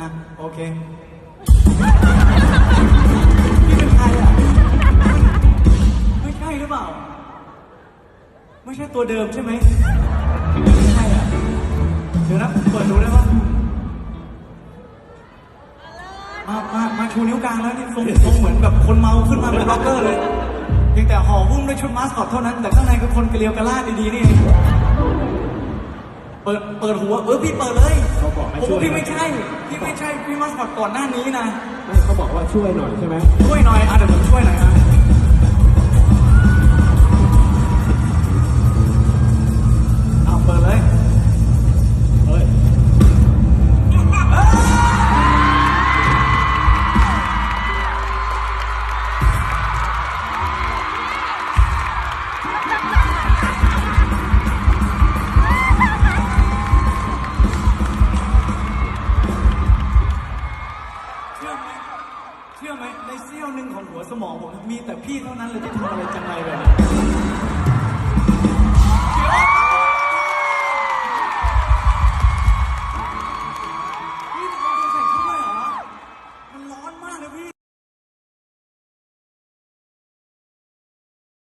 อะ โอเคพี่เป็นใครอะ ไม่ใช่หรือเปล่า ไม่ใช่ตัวเดิมใช่ไหมไม่ใช่อะ เดี๋ยวนะผมเปิดดูได้ปะมา มา มาชูนิ้วกลางแล้วนี่ทรงทรงเหมือนแบบคนเมาขึ้นมาเป็นบล็อกเกอร์เลยเพียงแต่ห่อหุ้มด้วยชุดมาสคอตเท่านั้น แต่ข้างในคือคนกระเลียวกระลาดดีๆนี่เอง เปิดเปิดหัวเออพี่เปิดเลยเขาบอกให้โอ้ช่วย พี่ไม่ใช่พี่ไม่ใช่พี่มาสคอตก่อนหน้านี้นะ ไม่เขาบอกว่าช่วยหน่อยใช่ไหม ช่วยหน่อยอะเดี๋ยว เซี่ยวหนึ่งของหัวสมองผมมีแต่พี่เท่านั้นเลยที่ทำอะไรจังไรแบบนี้